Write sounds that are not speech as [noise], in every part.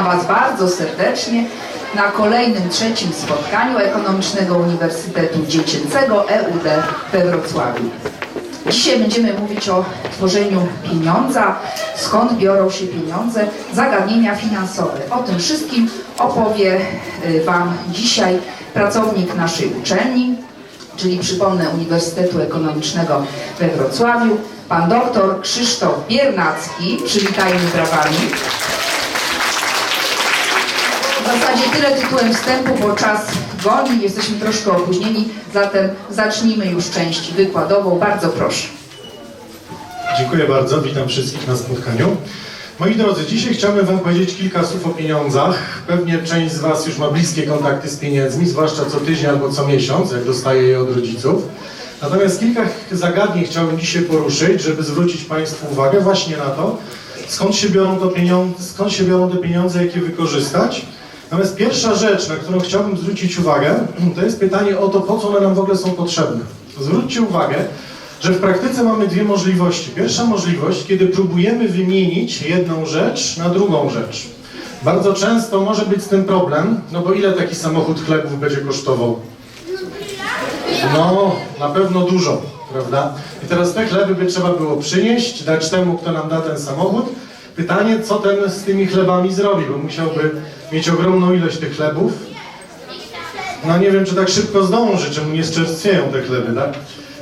Witam Was bardzo serdecznie na kolejnym trzecim spotkaniu Ekonomicznego Uniwersytetu Dziecięcego EUD we Wrocławiu. Dzisiaj będziemy mówić o tworzeniu pieniądza, skąd biorą się pieniądze, zagadnienia finansowe. O tym wszystkim opowie y, Wam dzisiaj pracownik naszej uczelni, czyli przypomnę Uniwersytetu Ekonomicznego we Wrocławiu, pan doktor Krzysztof Biernacki. Przywitajmy brawami. Zasadzie tyle tytułem wstępu, bo czas goni, jesteśmy troszkę opóźnieni, zatem zacznijmy już część wykładową. Bardzo proszę. Dziękuję bardzo, witam wszystkich na spotkaniu. Moi drodzy, dzisiaj chciałbym Wam powiedzieć kilka słów o pieniądzach. Pewnie część z Was już ma bliskie kontakty z pieniędzmi, zwłaszcza co tydzień albo co miesiąc, jak dostaje je od rodziców. Natomiast kilka zagadnień chciałbym dzisiaj poruszyć, żeby zwrócić Państwu uwagę właśnie na to, skąd się biorą, to pieniądze, skąd się biorą te pieniądze, jak je wykorzystać. Natomiast pierwsza rzecz, na którą chciałbym zwrócić uwagę, [clears throat] to jest pytanie o to, po co one nam w ogóle są potrzebne. Zwróćcie uwagę, że w praktyce mamy dwie możliwości. Pierwsza możliwość, kiedy próbujemy wymienić jedną rzecz na drugą rzecz. Bardzo często może być z tym problem, no bo ile taki samochód chlebów będzie kosztował? No, na pewno dużo, prawda? I teraz te chleby by trzeba było przynieść, dać temu, kto nam da ten samochód. Pytanie, co ten z tymi chlebami zrobi, bo musiałby mieć ogromną ilość tych chlebów. No nie wiem, czy tak szybko zdąży, czy mu nie zczerstwieją te chleby, tak?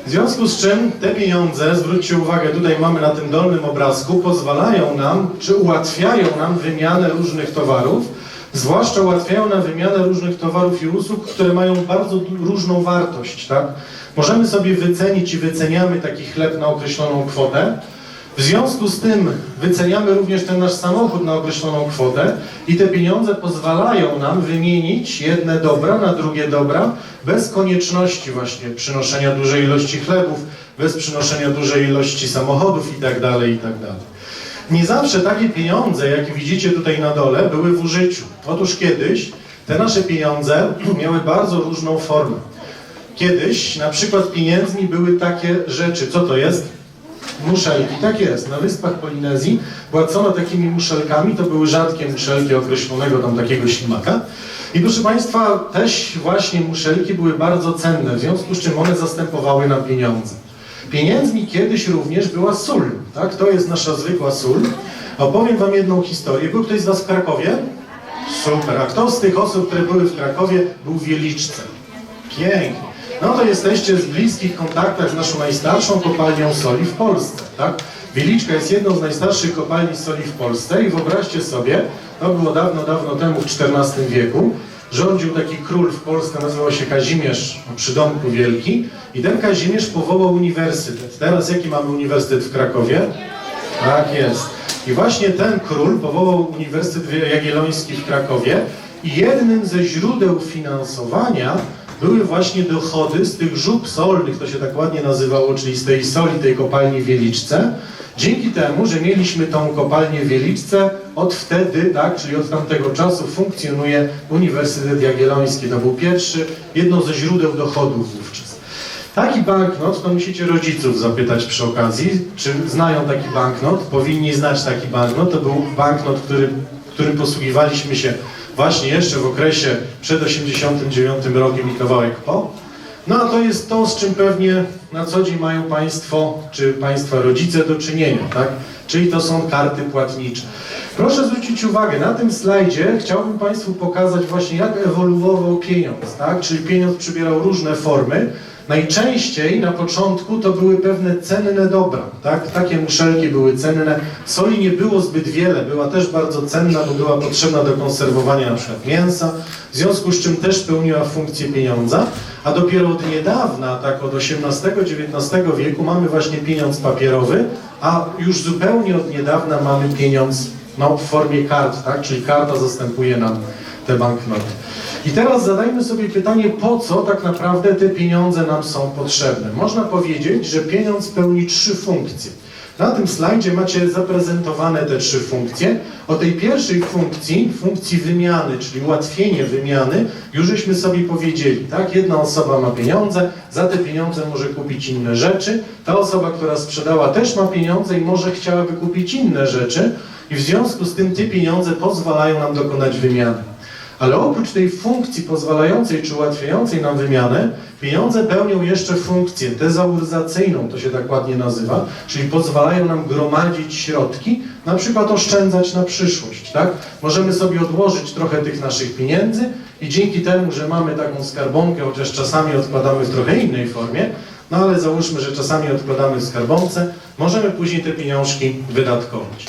W związku z czym te pieniądze, zwróćcie uwagę, tutaj mamy na tym dolnym obrazku, pozwalają nam, czy ułatwiają nam wymianę różnych towarów, zwłaszcza ułatwiają nam wymianę różnych towarów i usług, które mają bardzo różną wartość, tak? Możemy sobie wycenić i wyceniamy taki chleb na określoną kwotę, w związku z tym wyceniamy również ten nasz samochód na określoną kwotę i te pieniądze pozwalają nam wymienić jedne dobra na drugie dobra bez konieczności właśnie przynoszenia dużej ilości chlebów, bez przynoszenia dużej ilości samochodów itd. itd. Nie zawsze takie pieniądze, jak widzicie tutaj na dole, były w użyciu. Otóż kiedyś te nasze pieniądze [clears throat] miały bardzo różną formę. Kiedyś na przykład pieniędzmi były takie rzeczy. Co to jest? Muszelki, tak jest. Na wyspach Polinezji płacono takimi muszelkami, to były rzadkie muszelki określonego tam takiego ślimaka. I proszę Państwa, też właśnie muszelki były bardzo cenne, w związku z czym one zastępowały nam pieniądze. Pieniędzmi kiedyś również była sól, tak? To jest nasza zwykła sól. Opowiem Wam jedną historię. Był ktoś z Was w Krakowie? Super. A kto z tych osób, które były w Krakowie, był w Wieliczce? Pięknie. No to jesteście z bliskich kontaktach z naszą najstarszą kopalnią soli w Polsce, tak? Wieliczka jest jedną z najstarszych kopalni soli w Polsce i wyobraźcie sobie, to było dawno, dawno temu w XIV wieku, rządził taki król w Polsce, nazywał się Kazimierz Przydomku Wielki i ten Kazimierz powołał uniwersytet. Teraz jaki mamy uniwersytet w Krakowie? Tak jest. I właśnie ten król powołał Uniwersytet Jagielloński w Krakowie i jednym ze źródeł finansowania były właśnie dochody z tych żub solnych, to się tak ładnie nazywało, czyli z tej soli, tej kopalni w Wieliczce. Dzięki temu, że mieliśmy tą kopalnię w Wieliczce, od wtedy, tak, czyli od tamtego czasu funkcjonuje Uniwersytet Jagielloński. To był pierwszy, jedno ze źródeł dochodów wówczas. Taki banknot, to musicie rodziców zapytać przy okazji, czy znają taki banknot, powinni znać taki banknot. To był banknot, który, którym posługiwaliśmy się właśnie jeszcze w okresie przed 89 rokiem i kawałek po. No a to jest to, z czym pewnie na co dzień mają Państwo, czy Państwa rodzice do czynienia, tak? Czyli to są karty płatnicze. Proszę zwrócić uwagę, na tym slajdzie chciałbym Państwu pokazać właśnie jak ewoluował pieniądz, tak? Czyli pieniądz przybierał różne formy. Najczęściej na początku to były pewne cenne dobra, tak? Takie muszelki były cenne. Soli nie było zbyt wiele, była też bardzo cenna, bo była potrzebna do konserwowania na przykład mięsa, w związku z czym też pełniła funkcję pieniądza, a dopiero od niedawna, tak od XVIII-XIX wieku mamy właśnie pieniądz papierowy, a już zupełnie od niedawna mamy pieniądz no, w formie kart, tak? Czyli karta zastępuje nam te banknoty. I teraz zadajmy sobie pytanie, po co tak naprawdę te pieniądze nam są potrzebne. Można powiedzieć, że pieniądz pełni trzy funkcje. Na tym slajdzie macie zaprezentowane te trzy funkcje. O tej pierwszej funkcji, funkcji wymiany, czyli ułatwienie wymiany, już żeśmy sobie powiedzieli, tak? Jedna osoba ma pieniądze, za te pieniądze może kupić inne rzeczy. Ta osoba, która sprzedała też ma pieniądze i może chciałaby kupić inne rzeczy. i w związku z tym te pieniądze pozwalają nam dokonać wymiany. Ale oprócz tej funkcji pozwalającej czy ułatwiającej nam wymianę, pieniądze pełnią jeszcze funkcję tezauryzacyjną, to się tak ładnie nazywa, czyli pozwalają nam gromadzić środki, na przykład oszczędzać na przyszłość, tak? Możemy sobie odłożyć trochę tych naszych pieniędzy i dzięki temu, że mamy taką skarbonkę, chociaż czasami odkładamy w trochę innej formie, no ale załóżmy, że czasami odkładamy w skarbonce, możemy później te pieniążki wydatkować.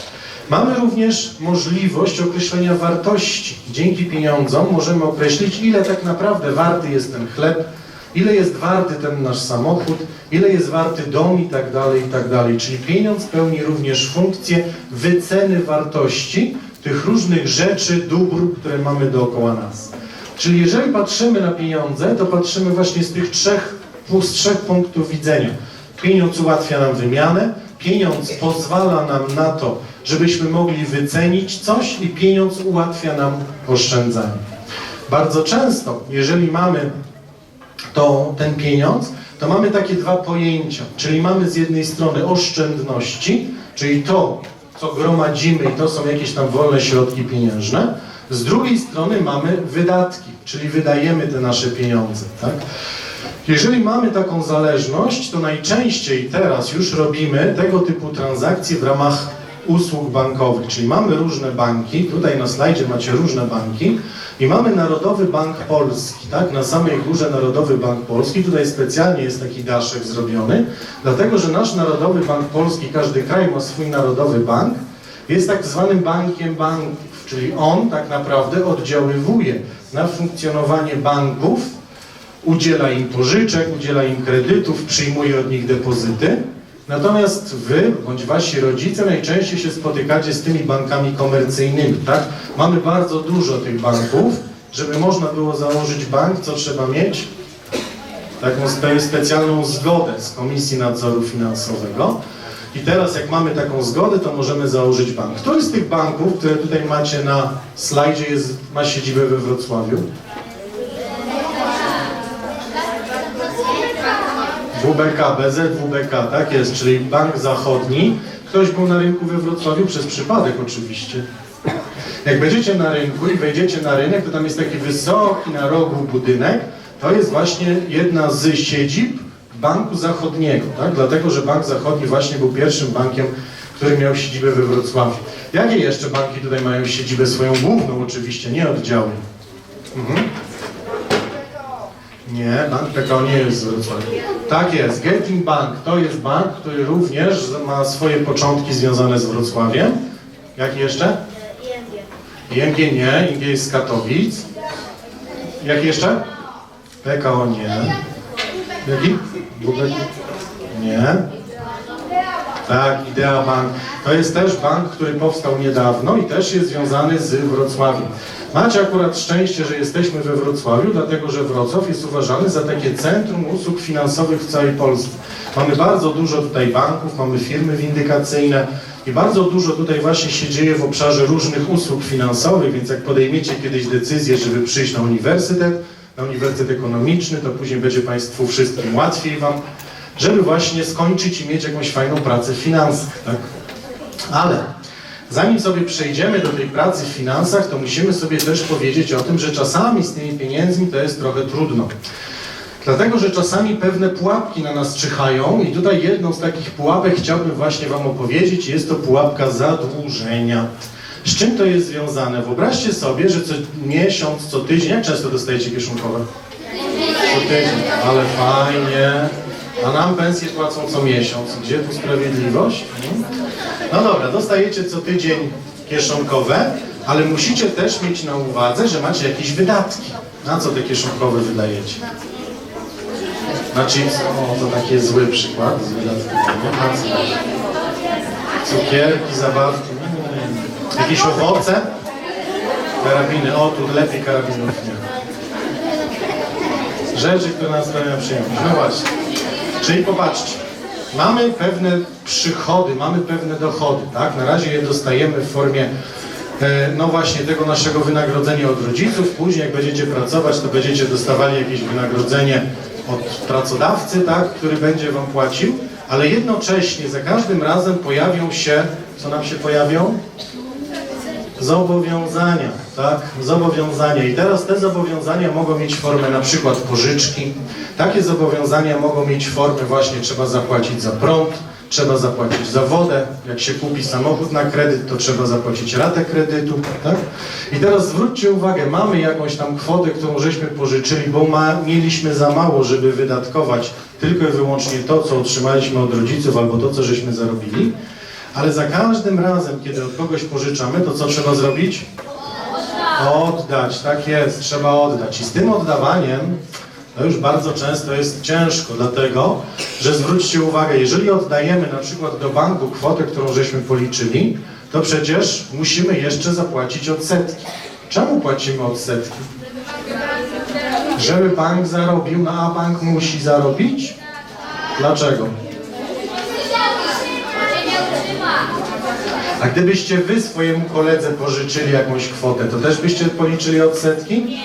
Mamy również możliwość określenia wartości. Dzięki pieniądzom możemy określić, ile tak naprawdę warty jest ten chleb, ile jest warty ten nasz samochód, ile jest warty dom i tak dalej, i tak dalej. Czyli pieniądz pełni również funkcję wyceny wartości tych różnych rzeczy, dóbr, które mamy dookoła nas. Czyli jeżeli patrzymy na pieniądze, to patrzymy właśnie z tych trzech, z trzech punktów widzenia. Pieniądz ułatwia nam wymianę, pieniądz pozwala nam na to, żebyśmy mogli wycenić coś i pieniądz ułatwia nam oszczędzanie. Bardzo często, jeżeli mamy to, ten pieniądz, to mamy takie dwa pojęcia, czyli mamy z jednej strony oszczędności, czyli to, co gromadzimy i to są jakieś tam wolne środki pieniężne, z drugiej strony mamy wydatki, czyli wydajemy te nasze pieniądze. Tak? Jeżeli mamy taką zależność, to najczęściej teraz już robimy tego typu transakcje w ramach usług bankowych, czyli mamy różne banki, tutaj na slajdzie macie różne banki i mamy Narodowy Bank Polski, tak, na samej górze Narodowy Bank Polski, tutaj specjalnie jest taki daszek zrobiony, dlatego, że nasz Narodowy Bank Polski, każdy kraj ma swój Narodowy Bank, jest tak zwanym bankiem banków, czyli on tak naprawdę oddziaływuje na funkcjonowanie banków, udziela im pożyczek, udziela im kredytów, przyjmuje od nich depozyty. Natomiast wy, bądź wasi rodzice najczęściej się spotykacie z tymi bankami komercyjnymi, tak? Mamy bardzo dużo tych banków. Żeby można było założyć bank, co trzeba mieć? Taką spe specjalną zgodę z Komisji Nadzoru Finansowego. I teraz jak mamy taką zgodę, to możemy założyć bank. Który z tych banków, które tutaj macie na slajdzie, jest, ma siedzibę we Wrocławiu? WBK, BZ, WBK, tak jest, czyli Bank Zachodni. Ktoś był na rynku we Wrocławiu przez przypadek oczywiście. Jak będziecie na rynku i wejdziecie na rynek, to tam jest taki wysoki na rogu budynek. To jest właśnie jedna z siedzib Banku Zachodniego, tak? Dlatego, że Bank Zachodni właśnie był pierwszym bankiem, który miał siedzibę we Wrocławiu. Jakie jeszcze banki tutaj mają siedzibę swoją główną oczywiście, nie oddziały? Mhm. Nie, bank PKO nie jest z Wrocławia. Tak jest, Getin Bank to jest bank, który również ma swoje początki związane z Wrocławiem. Jaki jeszcze? ING nie, ING jest z Katowic. Jak jeszcze? PKO nie. Jaki? WB? Nie. Tak, Idea Bank. To jest też bank, który powstał niedawno i też jest związany z Wrocławiem. Macie akurat szczęście, że jesteśmy we Wrocławiu, dlatego że Wrocław jest uważany za takie centrum usług finansowych w całej Polsce. Mamy bardzo dużo tutaj banków, mamy firmy windykacyjne i bardzo dużo tutaj właśnie się dzieje w obszarze różnych usług finansowych, więc jak podejmiecie kiedyś decyzję, żeby przyjść na uniwersytet, na uniwersytet ekonomiczny, to później będzie Państwu wszystkim łatwiej Wam, żeby właśnie skończyć i mieć jakąś fajną pracę w finansach, tak? Ale zanim sobie przejdziemy do tej pracy w finansach, to musimy sobie też powiedzieć o tym, że czasami z tymi pieniędzmi to jest trochę trudno. Dlatego, że czasami pewne pułapki na nas czyhają i tutaj jedną z takich pułapek chciałbym właśnie Wam opowiedzieć. Jest to pułapka zadłużenia. Z czym to jest związane? Wyobraźcie sobie, że co miesiąc, co tydzień, jak często dostajecie kieszonkowe? Co tydzień, ale fajnie. A nam pensje płacą co miesiąc. Gdzie tu sprawiedliwość? No dobra, dostajecie co tydzień kieszonkowe, ale musicie też mieć na uwadze, że macie jakieś wydatki. Na co te kieszonkowe wydajecie? Na chips? O, to taki zły przykład z co? Cukierki, zabawki. Jakieś owoce? Karabiny. O, tu lepiej karabinów nie. Rzeczy, które nas sprawiają przyjemność. No właśnie. Czyli popatrzcie, mamy pewne przychody, mamy pewne dochody, tak? Na razie je dostajemy w formie, e, no właśnie, tego naszego wynagrodzenia od rodziców. Później, jak będziecie pracować, to będziecie dostawali jakieś wynagrodzenie od pracodawcy, tak? Który będzie wam płacił, ale jednocześnie za każdym razem pojawią się, co nam się pojawią? Zobowiązania, tak? Zobowiązania. I teraz te zobowiązania mogą mieć formę na przykład pożyczki. Takie zobowiązania mogą mieć formę właśnie trzeba zapłacić za prąd, trzeba zapłacić za wodę. Jak się kupi samochód na kredyt, to trzeba zapłacić ratę kredytu, tak? I teraz zwróćcie uwagę, mamy jakąś tam kwotę, którą żeśmy pożyczyli, bo ma, mieliśmy za mało, żeby wydatkować tylko i wyłącznie to, co otrzymaliśmy od rodziców albo to, co żeśmy zarobili. Ale za każdym razem, kiedy od kogoś pożyczamy, to co trzeba zrobić? Oddać, tak jest, trzeba oddać. I z tym oddawaniem to już bardzo często jest ciężko, dlatego że zwróćcie uwagę, jeżeli oddajemy na przykład do banku kwotę, którą żeśmy policzyli, to przecież musimy jeszcze zapłacić odsetki. Czemu płacimy odsetki? Żeby bank zarobił, no a bank musi zarobić? Dlaczego? A gdybyście wy swojemu koledze pożyczyli jakąś kwotę, to też byście policzyli odsetki?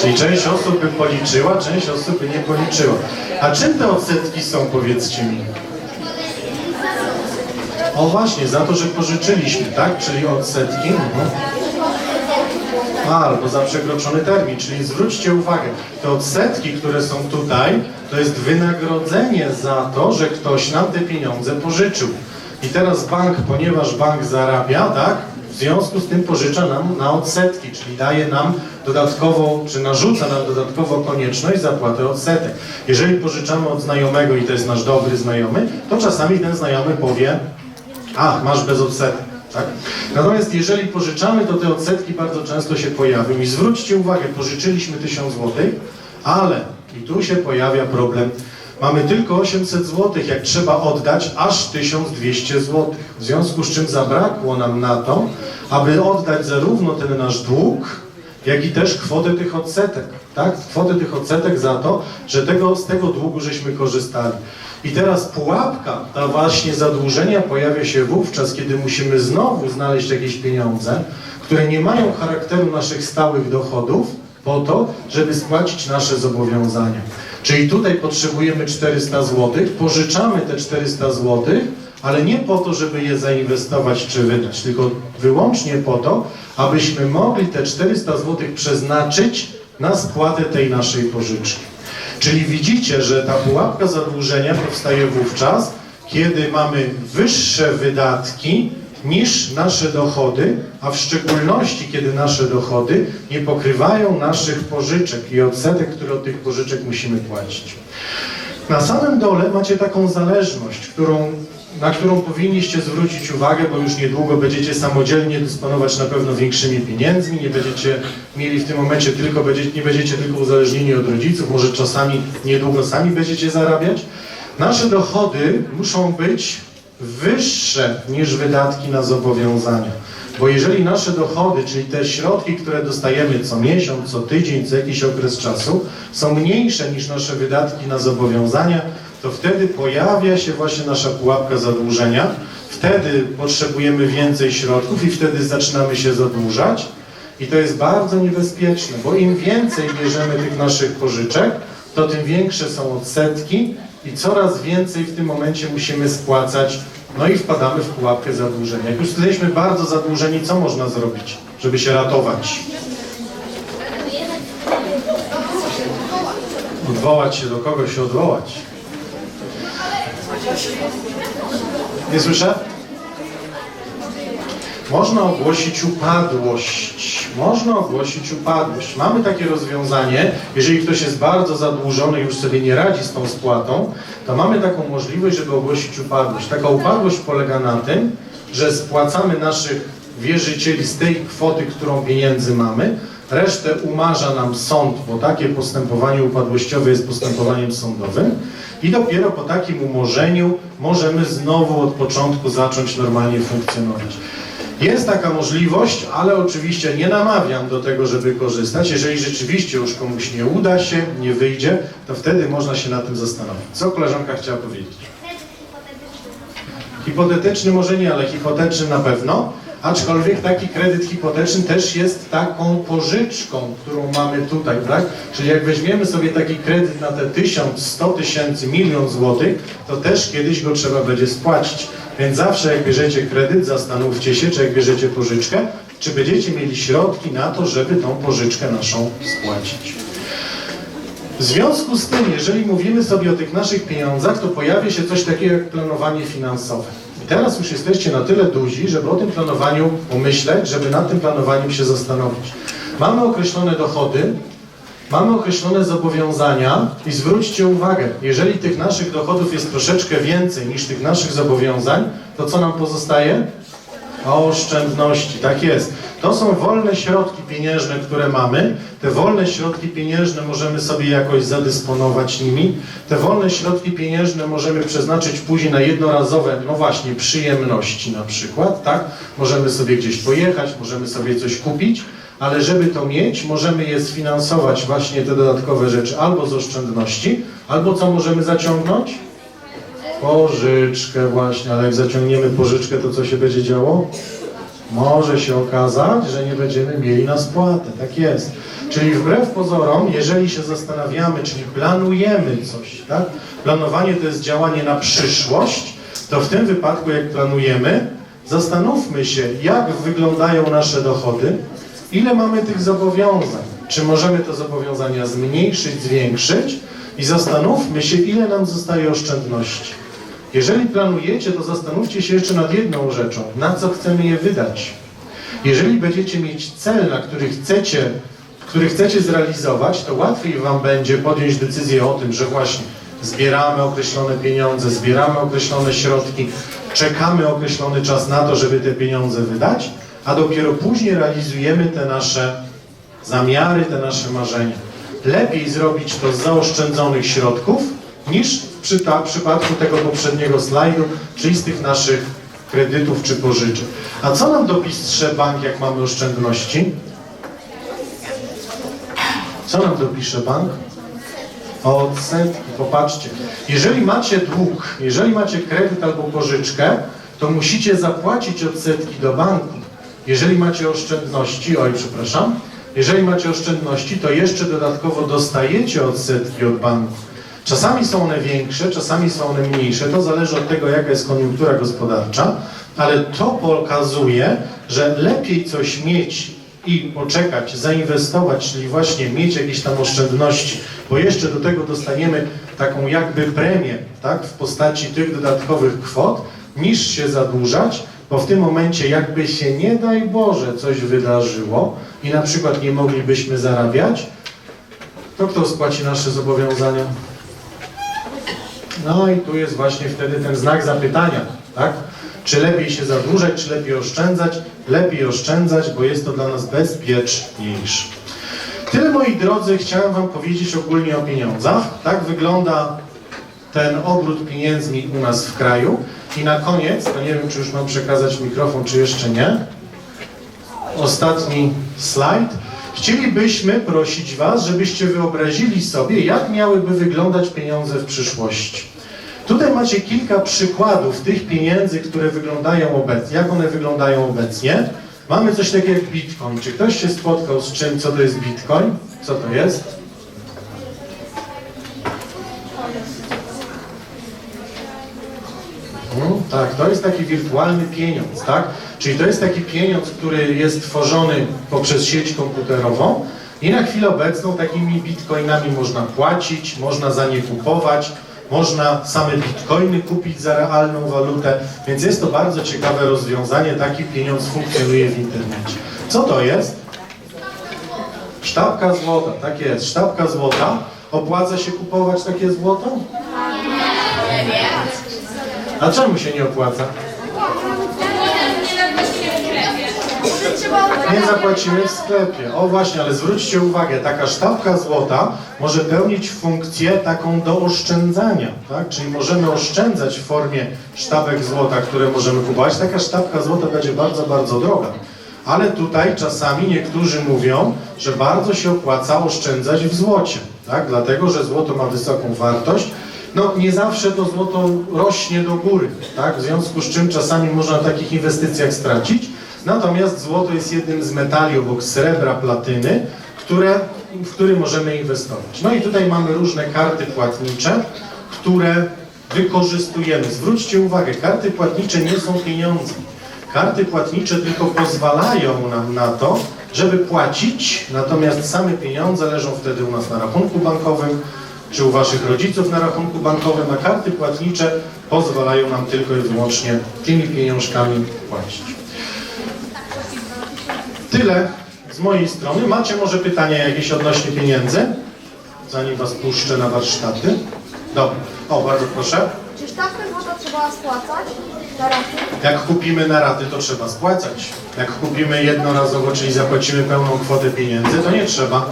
Czyli część osób by policzyła, część osób by nie policzyła. A czym te odsetki są, powiedzcie mi? O właśnie, za to, że pożyczyliśmy, tak? Czyli odsetki. Mhm. Albo za przekroczony termin, czyli zwróćcie uwagę, te odsetki, które są tutaj, to jest wynagrodzenie za to, że ktoś nam te pieniądze pożyczył. I teraz bank, ponieważ bank zarabia, tak, w związku z tym pożycza nam na odsetki, czyli daje nam dodatkowo, czy narzuca nam dodatkowo konieczność zapłaty odsetek. Jeżeli pożyczamy od znajomego i to jest nasz dobry znajomy, to czasami ten znajomy powie, a, masz bez odsetek. Tak? Natomiast jeżeli pożyczamy, to te odsetki bardzo często się pojawią. I zwróćcie uwagę, pożyczyliśmy 1000 zł, ale i tu się pojawia problem. Mamy tylko 800 zł, jak trzeba oddać aż 1200 zł. W związku z czym zabrakło nam na to, aby oddać zarówno ten nasz dług, jak i też kwotę tych odsetek, tak? Kwotę tych odsetek za to, że tego, z tego długu żeśmy korzystali. I teraz pułapka, ta właśnie zadłużenia pojawia się wówczas, kiedy musimy znowu znaleźć jakieś pieniądze, które nie mają charakteru naszych stałych dochodów, po to, żeby spłacić nasze zobowiązania. Czyli tutaj potrzebujemy 400 zł, pożyczamy te 400 zł, ale nie po to, żeby je zainwestować czy wydać, tylko wyłącznie po to, abyśmy mogli te 400 zł przeznaczyć na spłatę tej naszej pożyczki. Czyli widzicie, że ta pułapka zadłużenia powstaje wówczas, kiedy mamy wyższe wydatki niż nasze dochody, a w szczególności kiedy nasze dochody nie pokrywają naszych pożyczek i odsetek, które od tych pożyczek musimy płacić. Na samym dole macie taką zależność, którą, na którą powinniście zwrócić uwagę, bo już niedługo będziecie samodzielnie dysponować na pewno większymi pieniędzmi, nie będziecie mieli w tym momencie tylko, nie będziecie tylko uzależnieni od rodziców, może czasami niedługo sami będziecie zarabiać. Nasze dochody muszą być wyższe niż wydatki na zobowiązania. Bo jeżeli nasze dochody, czyli te środki, które dostajemy co miesiąc, co tydzień, co jakiś okres czasu, są mniejsze niż nasze wydatki na zobowiązania, to wtedy pojawia się właśnie nasza pułapka zadłużenia. Wtedy potrzebujemy więcej środków i wtedy zaczynamy się zadłużać. I to jest bardzo niebezpieczne, bo im więcej bierzemy tych naszych pożyczek, to tym większe są odsetki i coraz więcej w tym momencie musimy spłacać, no i wpadamy w pułapkę zadłużenia. Jak już jesteśmy bardzo zadłużeni, co można zrobić, żeby się ratować? Odwołać się do kogoś, się odwołać. Nie słyszę? Można ogłosić upadłość. Można ogłosić upadłość. Mamy takie rozwiązanie, jeżeli ktoś jest bardzo zadłużony i już sobie nie radzi z tą spłatą, to mamy taką możliwość, żeby ogłosić upadłość. Taka upadłość polega na tym, że spłacamy naszych wierzycieli z tej kwoty, którą pieniędzy mamy, resztę umarza nam sąd, bo takie postępowanie upadłościowe jest postępowaniem sądowym i dopiero po takim umorzeniu możemy znowu od początku zacząć normalnie funkcjonować. Jest taka możliwość, ale oczywiście nie namawiam do tego, żeby korzystać. Jeżeli rzeczywiście już komuś nie uda się, nie wyjdzie, to wtedy można się nad tym zastanowić. Co koleżanka chciała powiedzieć? Hipotetyczny może nie, ale hipotetyczny na pewno. Aczkolwiek taki kredyt hipoteczny też jest taką pożyczką, którą mamy tutaj, tak? Czyli jak weźmiemy sobie taki kredyt na te 1000, 100 tysięcy, milion złotych, to też kiedyś go trzeba będzie spłacić. Więc zawsze jak bierzecie kredyt, zastanówcie się, czy jak bierzecie pożyczkę, czy będziecie mieli środki na to, żeby tą pożyczkę naszą spłacić. W związku z tym, jeżeli mówimy sobie o tych naszych pieniądzach, to pojawia się coś takiego jak planowanie finansowe. Teraz już jesteście na tyle duzi, żeby o tym planowaniu pomyśleć, żeby nad tym planowaniem się zastanowić. Mamy określone dochody, mamy określone zobowiązania i zwróćcie uwagę, jeżeli tych naszych dochodów jest troszeczkę więcej niż tych naszych zobowiązań, to co nam pozostaje? Oszczędności, tak jest. To są wolne środki pieniężne, które mamy. Te wolne środki pieniężne możemy sobie jakoś zadysponować nimi. Te wolne środki pieniężne możemy przeznaczyć później na jednorazowe, no właśnie, przyjemności na przykład, tak? Możemy sobie gdzieś pojechać, możemy sobie coś kupić, ale żeby to mieć, możemy je sfinansować właśnie te dodatkowe rzeczy albo z oszczędności, albo co możemy zaciągnąć? Pożyczkę właśnie, ale jak zaciągniemy pożyczkę, to co się będzie działo? Może się okazać, że nie będziemy mieli na spłatę. Tak jest. Czyli wbrew pozorom, jeżeli się zastanawiamy, czyli planujemy coś, tak? Planowanie to jest działanie na przyszłość, to w tym wypadku, jak planujemy, zastanówmy się, jak wyglądają nasze dochody, ile mamy tych zobowiązań. Czy możemy te zobowiązania zmniejszyć, zwiększyć i zastanówmy się, ile nam zostaje oszczędności. Jeżeli planujecie, to zastanówcie się jeszcze nad jedną rzeczą. Na co chcemy je wydać? Jeżeli będziecie mieć cel, na który chcecie, który chcecie zrealizować, to łatwiej Wam będzie podjąć decyzję o tym, że właśnie zbieramy określone pieniądze, zbieramy określone środki, czekamy określony czas na to, żeby te pieniądze wydać, a dopiero później realizujemy te nasze zamiary, te nasze marzenia. Lepiej zrobić to z zaoszczędzonych środków, niż w przyta- przypadku tego poprzedniego slajdu, czyli z tych naszych kredytów czy pożyczek. A co nam dopisze bank, jak mamy oszczędności? Co nam dopisze bank? Odsetki. Popatrzcie. Jeżeli macie dług, jeżeli macie kredyt albo pożyczkę, to musicie zapłacić odsetki do banku. Jeżeli macie oszczędności, oj, przepraszam, jeżeli macie oszczędności, to jeszcze dodatkowo dostajecie odsetki od banku. Czasami są one większe, czasami są one mniejsze, to zależy od tego, jaka jest koniunktura gospodarcza, ale to pokazuje, że lepiej coś mieć i poczekać, zainwestować, czyli właśnie mieć jakieś tam oszczędności, bo jeszcze do tego dostaniemy taką jakby premię, tak, w postaci tych dodatkowych kwot, niż się zadłużać, bo w tym momencie jakby się nie daj Boże coś wydarzyło i na przykład nie moglibyśmy zarabiać, to kto spłaci nasze zobowiązania? No i tu jest właśnie wtedy ten znak zapytania, tak? Czy lepiej się zadłużać, czy lepiej oszczędzać? Lepiej oszczędzać, bo jest to dla nas bezpieczniejsze. Tyle moi drodzy, chciałem Wam powiedzieć ogólnie o pieniądzach. Tak wygląda ten obrót pieniędzmi u nas w kraju. I na koniec, to nie wiem, czy już mam przekazać mikrofon, czy jeszcze nie. Ostatni slajd. Chcielibyśmy prosić Was, żebyście wyobrazili sobie, jak miałyby wyglądać pieniądze w przyszłości. Tutaj macie kilka przykładów tych pieniędzy, które wyglądają obecnie. Jak one wyglądają obecnie? Mamy coś takiego jak Bitcoin. Czy ktoś się spotkał z czym, co to jest Bitcoin? Co to jest? Mhm, tak, to jest taki wirtualny pieniądz, tak? Czyli to jest taki pieniądz, który jest tworzony poprzez sieć komputerową i na chwilę obecną takimi bitcoinami można płacić, można za nie kupować, można same bitcoiny kupić za realną walutę, więc jest to bardzo ciekawe rozwiązanie. Taki pieniądz funkcjonuje w internecie. Co to jest? Sztabka złota, tak jest, sztabka złota. Opłaca się kupować takie złoto? A czemu się nie opłaca? Nie zapłaciłem w sklepie. O właśnie, ale zwróćcie uwagę, taka sztabka złota może pełnić funkcję taką do oszczędzania, tak? Czyli możemy oszczędzać w formie sztabek złota, które możemy kupować. Taka sztabka złota będzie bardzo, bardzo droga. Ale tutaj czasami niektórzy mówią, że bardzo się opłaca oszczędzać w złocie, tak? Dlatego, że złoto ma wysoką wartość. No nie zawsze to złoto rośnie do góry, tak? W związku z czym czasami można na takich inwestycjach stracić. Natomiast złoto jest jednym z metali obok srebra, platyny, które, w który możemy inwestować. No i tutaj mamy różne karty płatnicze, które wykorzystujemy. Zwróćcie uwagę, karty płatnicze nie są pieniądze. Karty płatnicze tylko pozwalają nam na to, żeby płacić, natomiast same pieniądze leżą wtedy u nas na rachunku bankowym, czy u Waszych rodziców na rachunku bankowym, a karty płatnicze pozwalają nam tylko i wyłącznie tymi pieniążkami płacić. Tyle z mojej strony. Macie może pytania jakieś odnośnie pieniędzy? Zanim Was puszczę na warsztaty. Dobra. O, bardzo proszę. Czy sztabkę złota trzeba spłacać na raty? Jak kupimy na raty, to trzeba spłacać. Jak kupimy jednorazowo, czyli zapłacimy pełną kwotę pieniędzy, to nie trzeba.